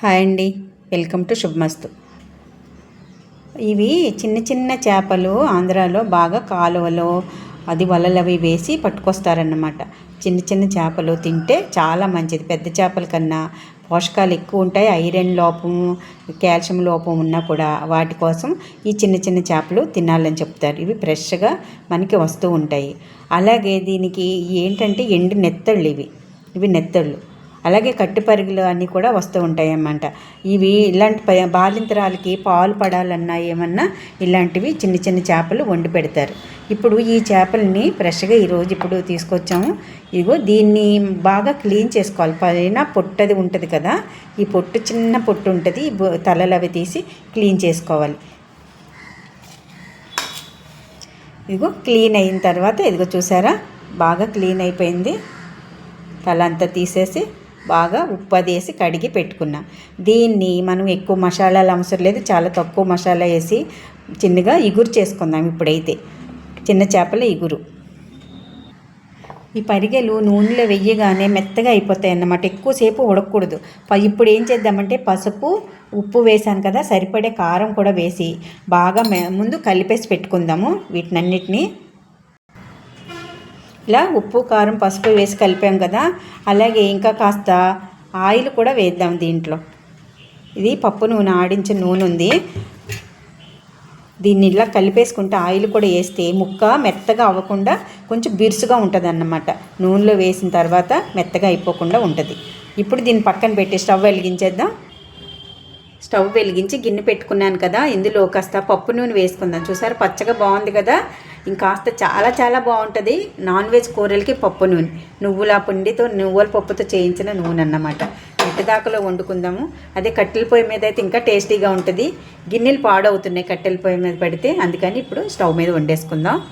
Hi అండి. Welcome to శుభమస్తు. ఇవి చిన్న చిన్న చేపలు ఆంధ్రాలో బాగా కాలువలో అది వలలు అవి వేసి పట్టుకొస్తారన్నమాట. చిన్న చిన్న చేపలు తింటే చాలా మంచిది. పెద్ద చేపల కన్నా పోషకాలు ఎక్కువ ఉంటాయి. ఐరన్ లోపం కాల్షియం లోపం ఉన్నా కూడా వాటి కోసం ఈ చిన్న చిన్న చేపలు తినాలని చెప్తారు. ఇవి ఫ్రెష్గా మనకి వస్తూ ఉంటాయి. అలాగే దీనికి ఏంటంటే ఎండు నెత్తళ్ళు ఇవి. ఇవి నెత్తళ్ళు. అలాగే కట్టుపరుగులు అన్నీ కూడా వస్తూ ఉంటాయి అన్నమాట ఇవి ఇలాంటి బాలింతరాలకి పాలు పడాలన్నా ఏమన్నా ఇలాంటివి చిన్న చిన్న చేపలు వండి పెడతారు. ఇప్పుడు ఈ చేపల్ని ఫ్రెష్గా ఈరోజు ఇప్పుడు తీసుకొచ్చాము. ఇదిగో దీన్ని బాగా క్లీన్ చేసుకోవాలి. పైన పొట్టది ఉంటుంది కదా ఈ పొట్టు చిన్న పొట్టు ఉంటుంది తలలు అవి తీసి క్లీన్ చేసుకోవాలి. ఇదిగో క్లీన్ అయిన తర్వాత ఇదిగో చూసారా బాగా క్లీన్ అయిపోయింది. తలంతా తీసేసి బాగా ఉప్పదేసి కడిగి పెట్టుకున్నాం. దీన్ని మనం ఎక్కువ మసాలాలు అవసరం లేదు చాలా తక్కువ మసాలా వేసి చిన్నగా ఇగురు చేసుకుందాం ఇప్పుడైతే. చిన్న చేపల ఇగురు. ఈ పరిగెలు నూనెలో వెయ్యగానే మెత్తగా అయిపోతాయి అన్నమాట. ఎక్కువసేపు ఉడకకూడదు ఇప్పుడు ఏం చేద్దామంటే పసుపు ఉప్పు వేసాను కదా సరిపడే కారం కూడా వేసి బాగా ముందు కలిపేసి పెట్టుకుందాము వీటినన్నిటినీ. ఇలా ఉప్పు కారం పసుపు వేసి కలిపాం కదా. అలాగే ఇంకా కాస్త ఆయిల్ కూడా వేద్దాం దీంట్లో. ఇది పప్పు నూనె ఆడించిన నూనె ఉంది. దీన్ని ఇలా కలిపేసుకుంటే ఆయిల్ కూడా వేస్తే ముక్క మెత్తగా అవ్వకుండా కొంచెం బిరుసుగా ఉంటుంది అన్నమాట నూనెలో వేసిన తర్వాత మెత్తగా అయిపోకుండా ఉంటుంది. ఇప్పుడు దీన్ని పక్కన పెట్టి స్టవ్ వెలిగించేద్దాం. స్టవ్ వెలిగించి గిన్నె పెట్టుకున్నాను కదా ఇందులో కాస్త పప్పు నూనె వేసుకుందాం. చూసారు? పచ్చగా బాగుంది కదా? ఇంకాస్త చాలా చాలా బాగుంటుంది. నాన్ వెజ్ కూరలకి పప్పు నూనె. నువ్వుల పిండితో నువ్వుల పప్పుతో చేయించిన నూనె అన్నమాట. దాకలో వండుకుందాము. అదే కట్టెల పొయ్యి మీద అయితే ఇంకా టేస్టీగా ఉంటుంది. గిన్నెలు పాడవుతున్నాయి కట్టెల పొయ్యి మీద పెడితే. అందుకని ఇప్పుడు స్టవ్ మీద వండేసుకుందాం.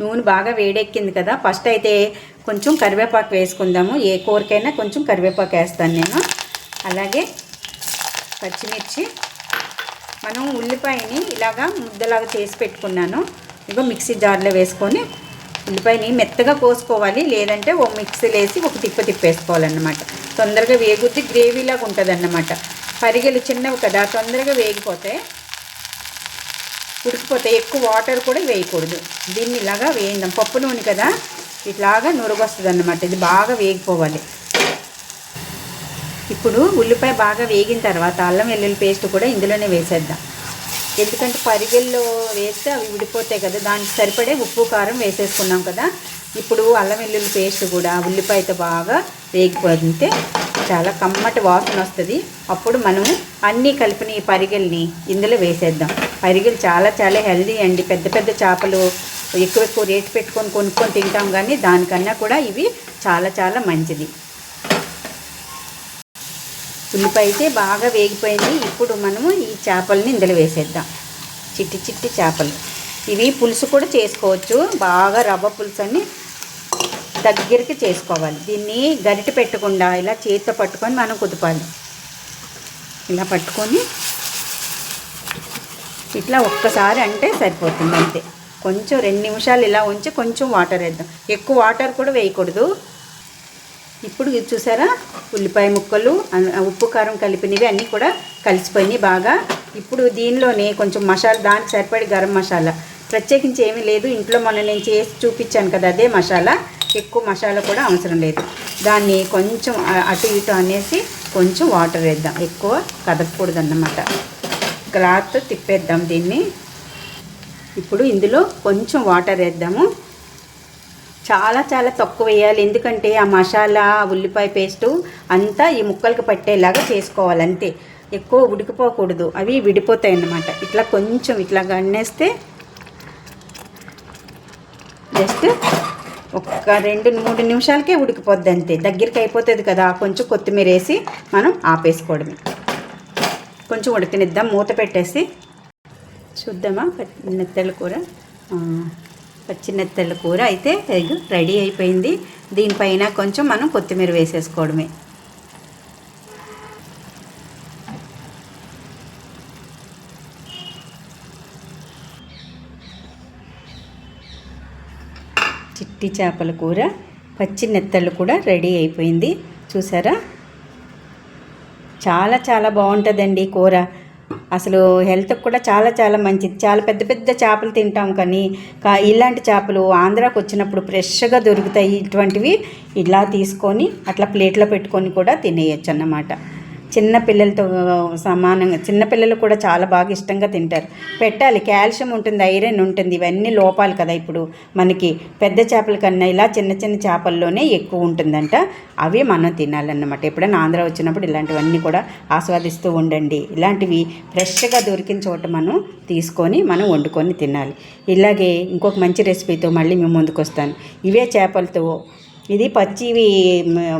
నూనె బాగా వేడెక్కింది కదా. ఫస్ట్ అయితే కొంచెం కరివేపాకు వేసుకుందాము. ఏ కూరకైనా కొంచెం కరివేపాకు వేస్తాను నేను. అలాగే పచ్చిమిర్చి. మనం ఉల్లిపాయని ఇలాగా ముద్దలాగా చేసి పెట్టుకున్నాను. ఇగో మిక్సీ జార్లో వేసుకొని ఉల్లిపాయని మెత్తగా కోసుకోవాలి. లేదంటే ఓ మిక్సీలో వేసి ఒక తిప్ప తిప్పేసుకోవాలన్నమాట. తొందరగా వేగుద్ది గ్రేవీలాగా ఉంటుంది అన్నమాట పరిగెలు చిన్నవి కదా తొందరగా వేగిపోతే ఉడికిపోతే ఎక్కువ వాటర్ కూడా వేయకూడదు. దీన్ని ఇలాగా వేయిందాం. పప్పు నూనె కదా ఇట్లాగా నురగొస్తుంది అన్నమాట ఇది బాగా వేగిపోవాలి. ఇప్పుడు ఉల్లిపాయ బాగా వేగిన తర్వాత అల్లం వెల్లుల్లి పేస్ట్ కూడా ఇందులోనే వేసేద్దాం. ఎందుకంటే పరిగెల్లో వేస్తే అవి విడిపోతాయి కదా దానికి సరిపడే ఉప్పు కారం వేసేసుకున్నాం కదా. ఇప్పుడు అల్లం వెల్లుల్లి పేస్ట్ కూడా ఉల్లిపాయతో బాగా వేగిపోతే చాలా కమ్మటి వాసన వస్తుంది. అప్పుడు మనము అన్నీ కలిపిన ఈ పరిగెల్ని ఇందులో వేసేద్దాం. పరిగెలు చాలా చాలా హెల్దీ అండి. పెద్ద పెద్ద చేపలు ఎక్కువ ఎక్కువ రేటు పెట్టుకొని కొనుక్కొని తింటాం కానీ దానికన్నా కూడా ఇవి చాలా చాలా మంచిది. ఉల్లిపాయ అయితే బాగా వేగిపోయింది. ఇప్పుడు మనము ఈ చేపలని ఇందులో వేసేద్దాం. చిట్టి చిట్టి చేపలు. ఇవి పులుసు కూడా చేసుకోవచ్చు. బాగా రవ్వ పులుసు అని దగ్గరికి చేసుకోవాలి. దీన్ని గరిట పెట్టకుండా ఇలా చేతితో పట్టుకొని మనం కుదపాలి. ఇలా పట్టుకొని ఇట్లా ఒక్కసారి అంటే సరిపోతుంది అంతే. కొంచెం రెండు నిమిషాలు ఇలా ఉంచి కొంచెం వాటర్ వేద్దాం. ఎక్కువ వాటర్ కూడా వేయకూడదు. ఇప్పుడు ఇది చూసారా? ఉల్లిపాయ ముక్కలు ఉప్పు కారం కలిపినవి అన్నీ కూడా కలిసిపోయినాయి బాగా. ఇప్పుడు దీనిలోనే కొంచెం మసాలా దానికి సరిపడి గరం మసాలా. ప్రత్యేకించి ఏమీ లేదు. ఇంట్లో మొన్న నేను చేసి చూపించాను కదా అదే మసాలా. ఎక్కువ మసాలా కూడా అవసరం లేదు. దాన్ని కొంచెం అటు ఇటు అనేసి కొంచెం వాటర్ వేద్దాం. ఎక్కువ కదపకూడదు అన్నమాట క్లాత్ తిప్పేద్దాం దీన్ని. ఇప్పుడు ఇందులో కొంచెం వాటర్ వేద్దాము. చాలా చాలా తక్కువ వేయాలి. ఎందుకంటే ఆ మసాలా ఉల్లిపాయ పేస్టు అంతా ఈ ముక్కలకి పట్టేలాగా చేసుకోవాలి అంతే. ఎక్కువ ఉడికిపోకూడదు. అవి విడిపోతాయి అన్నమాట. ఇట్లా కొంచెం ఇట్లా గన్నేస్తే జస్ట్ ఒక్క రెండు మూడు నిమిషాలకే ఉడికిపోద్ది అంతే. దగ్గరికి అయిపోతుంది కదా కొంచెం కొత్తిమీర వేసి మనం ఆపేసుకోవడమే. కొంచెం ఉడకనిద్దాం మూత పెట్టేసి. చూద్దామా? మెత్తలు కూర. ఆ, పచ్చి కూర అయితే రెడీ అయిపోయింది. దీనిపైన కొంచెం మనం కొత్తిమీర వేసేసుకోవడమే. చిట్టి చేపల కూర పచ్చి నెత్తళ్ళు కూడా రెడీ అయిపోయింది. చూసారా? చాలా చాలా బాగుంటుందండి కూర. అసలు హెల్త్కి కూడా చాలా చాలా మంచిది. చాలా పెద్ద పెద్ద చేపలు తింటాం కానీ కా ఇలాంటి చేపలు ఆంధ్రాకి వచ్చినప్పుడు ఫ్రెష్గా దొరుకుతాయి ఇటువంటివి ఇలా తీసుకొని అట్లా ప్లేట్లో పెట్టుకొని కూడా తినేయచ్చు అన్నమాట చిన్న పిల్లలతో సమానంగా చిన్నపిల్లలు కూడా చాలా బాగా ఇష్టంగా తింటారు. పెట్టాలి కాల్షియం ఉంటుంది ఐరన్ ఉంటుంది ఇవన్నీ లోపాలు కదా ఇప్పుడు. మనకి పెద్ద చేపల కన్నా ఇలా చిన్న చిన్న చేపల్లోనే ఎక్కువ ఉంటుందంట. అవి మనం తినాలన్నమాట. ఎప్పుడైనా ఆంధ్ర వచ్చినప్పుడు ఇలాంటివన్నీ కూడా ఆస్వాదిస్తూ ఉండండి. ఇలాంటివి ఫ్రెష్గా దొరికిన చోట మనం తీసుకొని మనం వండుకొని తినాలి. ఇలాగే ఇంకొక మంచి రెసిపీతో మళ్ళీ మేము ముందుకు వస్తాను. ఇవే చేపలతో ఇది పచ్చివి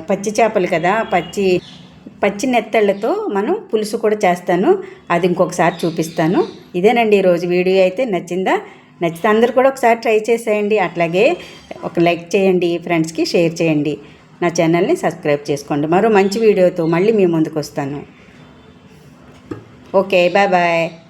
పచ్చి చేపలు కదా పచ్చి పచ్చి నెత్తళ్ళతో మనం పులుసు కూడా చేస్తాను. అది ఇంకొకసారి చూపిస్తాను. ఇదేనండి ఈరోజు వీడియో అయితే నచ్చిందా? నచ్చితే అందరూ కూడా ఒకసారి ట్రై చేసేయండి. అట్లాగే ఒక లైక్ చేయండి ఫ్రెండ్స్కి షేర్ చేయండి. నా ఛానల్ని సబ్స్క్రైబ్ చేసుకోండి. మరో మంచి వీడియోతో మళ్ళీ మీ ముందుకు వస్తాను. Okay bye bye.